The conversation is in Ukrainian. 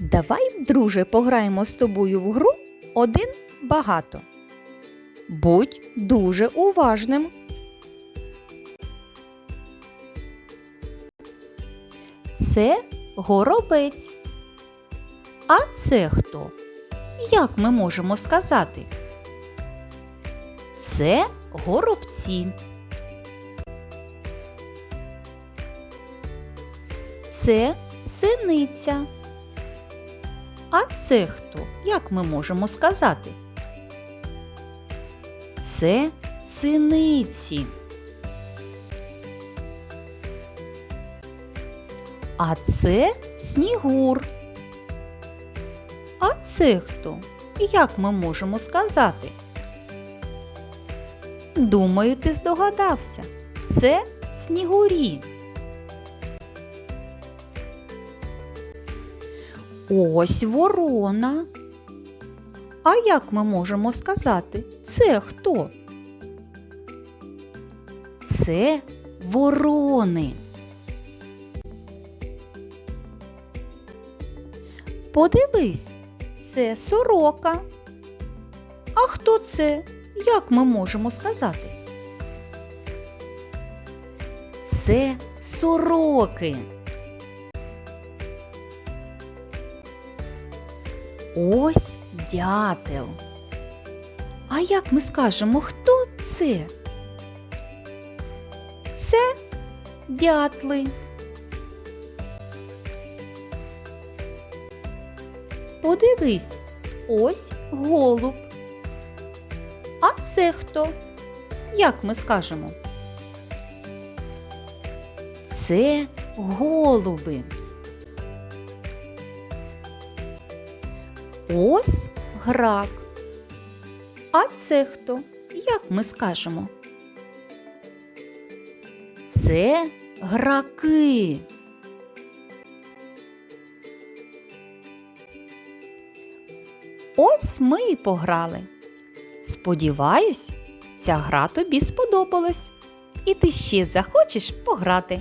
Давай, друже, пограємо з тобою в гру один багато. Будь дуже уважним. Це горобець. А це хто? Як ми можемо сказати? Це горобці. Це синиця. А це хто? Як ми можемо сказати? Це синиці. А це снігур. А це хто? Як ми можемо сказати? Думаю, ти здогадався. Це снігурі. Ось ворона. А як ми можемо сказати? Це хто? Це ворони. Подивись, це сорока. А хто це? Як ми можемо сказати? Це сороки. Ось дятел. А як ми скажемо, хто це? Це дятли. Подивись, ось голуб. А це хто? Як ми скажемо? Це голуби. Ось грак. А це хто? Як ми скажемо? Це граки. Ось ми і пограли. Сподіваюсь, ця гра тобі сподобалась, і ти ще захочеш пограти.